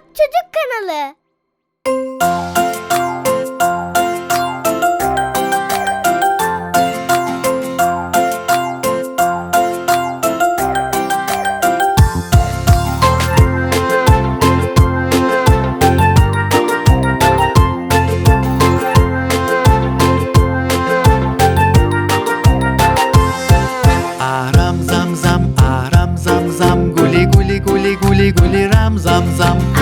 Kitap Çocuk kanalı. Aram zam zam, aram zam zam, guli guli guli guli guli ram zam zam.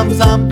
zam zam.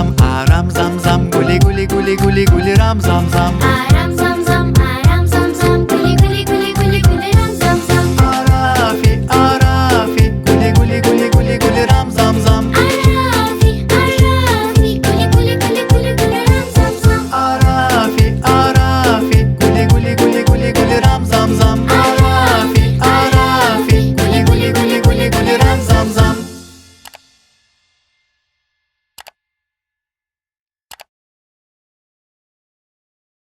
zam, aram zam zam, guli guli guli guli guli ram zam zam. Aram zam.